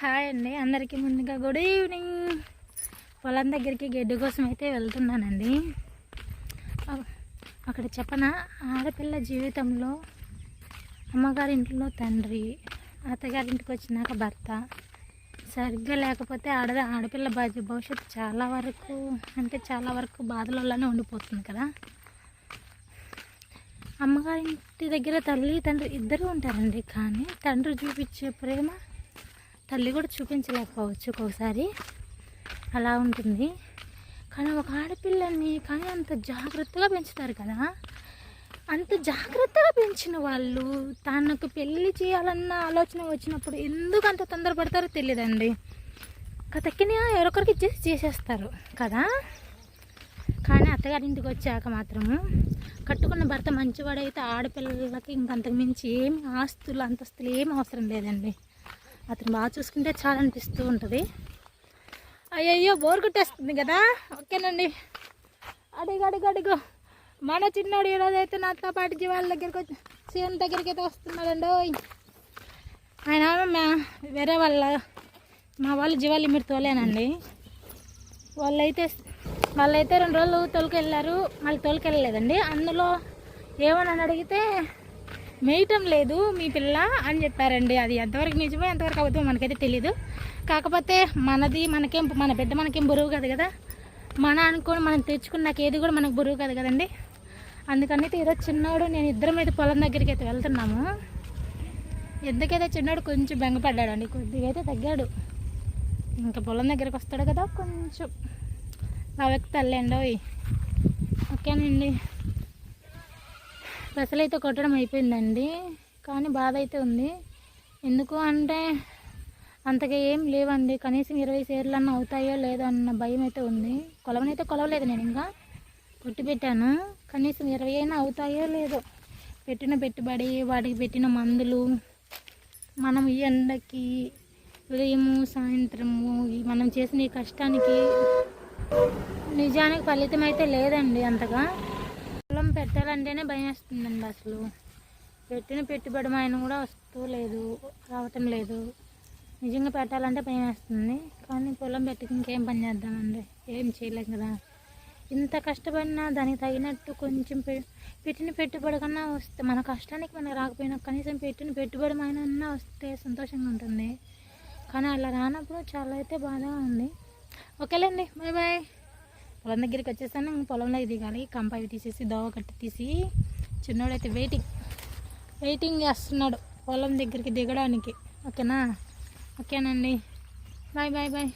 Hi అండి. అందరికీ ముందుగా గుడ్ ఈవినింగ్ పొలం దగ్గరికి గడ్డి కోసం అయితే వెళ్తున్నానండి. అక్కడ చెప్పన? ఆడపిల్ల జీవితంలో అమ్మగారింట్లో తండ్రి అత్తగారింటికి వచ్చినాక భర్త సరిగ్గా లేకపోతే ఆడ ఆడపిల్ల భవి- భవిష్యత్తు చాలా వరకు అంటే చాలా వరకు బాధలలోనే ఉండిపోతుంది కదా. అమ్మగారింటి దగ్గర తల్లి తండ్రి ఇద్దరు ఉంటారండి. కానీ తండ్రి చూపించే ప్రేమ తల్లి కూడా చూపించలేకపోవచ్చు ఒక్కొక్కసారి అలా ఉంటుంది. కానీ ఒక ఆడపిల్లని కానీ అంత జాగ్రత్తగా పెంచుతారు కదా. అంత జాగ్రత్తగా పెంచిన వాళ్ళు తనకు పెళ్ళి చేయాలన్న ఆలోచన వచ్చినప్పుడు ఎందుకు అంత తొందరపడతారో తెలియదండి. కథక్కిన ఎవరొకరికి ఇచ్చేసి చేసేస్తారు కదా. కానీ అత్తగారింటికి వచ్చాక మాత్రము కట్టుకున్న భర్త మంచివాడైతే ఆడపిల్లలకి ఇంకంతకు మించి ఏమి ఆస్తులు అంతస్తులు ఏమి అవసరం లేదండి. అతను బాగా చూసుకుంటే చాలా అనిపిస్తూ ఉంటుంది. అయ్యయ్యో బోర్ కొట్టేస్తుంది కదా? ఓకేనండి. అడిగు అడిగు అడిగు. మన చిన్నోడు ఈరోజైతే నాతో పాటు జీవాల దగ్గరికి వచ్చి సీఎం దగ్గరికి అయితే వస్తున్నాడండి. ఆయన మా వేరే వాళ్ళ మా వాళ్ళు జీవాలు మీరు తోలేనండి. వాళ్ళైతే వాళ్ళైతే రెండు రోజులు తోలుకెళ్ళారు. మళ్ళీ తోలుకెళ్ళలేదండి. అందులో ఏమని అడిగితే మేయటం లేదు మీ పిల్ల అని చెప్పారండి. అది ఎంతవరకు నిజమో ఎంతవరకు అవుతుందో మనకైతే తెలియదు కాకపోతే మనది మనకేం మన బిడ్డ మనకేం బరువు కాదు కదా. మన అనుకోని మనం తెచ్చుకున్నాక ఏది కూడా మనకు బరువు కాదు కదండి. అందుకని అయితే ఈరోజు చిన్నోడు నేను ఇద్దరం అయితే పొలం దగ్గరికి అయితే వెళ్తున్నాము. ఎందుకైతే చిన్నోడు కొంచెం బెంగపడ్డాడండి కొద్దిగా అయితే తగ్గాడు. ఇంకా పొలం దగ్గరికి వస్తాడు కదా కొంచెం. బావకి తల్లేండి ఓయ్ ఓకేనండి. పెసలు అయితే కొట్టడం అయిపోయిందండి కానీ బాధ అయితే ఉంది. ఎందుకు అంటే అంతగా ఏం లేవండి కనీసం ఇరవై సేర్లు అవుతాయో లేదో అన్న భయం అయితే ఉంది. కొలవనైతే కొలవలేదు నేను ఇంకా. కొట్టి పెట్టాను కనీసం ఇరవై అయినా అవుతాయో లేదో. పెట్టిన పెట్టుబడి వాటికి పెట్టిన మందులు మనం ఈ ఎండకి ఉదయము సాయంత్రము మనం చేసిన ఈ కష్టానికి నిజానికి ఫలితం అయితే లేదండి అంతగా. పెట్టాలంటేనే భయం వేస్తుందండి అసలు. పెట్టిన పెట్టుబడి ఆయన కూడా వస్తూ లేదు రావటం లేదు. నిజంగా పెట్టాలంటే భయం వేస్తుంది కానీ పొలం పెట్టుకు ఇంకేం పని చేద్దామండి? ఏం చేయలేం కదా. ఇంత కష్టపడినా దానికి తగినట్టు కొంచెం పెట్టిన పెట్టుబడి కన్నా వస్తే మన కష్టానికి మనకు రాకపోయినా కనీసం పెట్టిన పెట్టుబడి అయినా వస్తే సంతోషంగా ఉంటుంది. కానీ అలా రానప్పుడు చాలా అయితే బాధగా ఉంది. ఓకేలేండి బాయ్ బాయ్. పొలం దగ్గరికి వచ్చేసాను పొలంలో దిగాలి కంప అవి తీసేసి దోవ కట్టి తీసి చిన్నోడైతే వెయిటింగ్ వెయిటింగ్ చేస్తున్నాడు పొలం దగ్గరికి దిగడానికి. ఓకేనా? ఓకేనండి. Bye bye bye.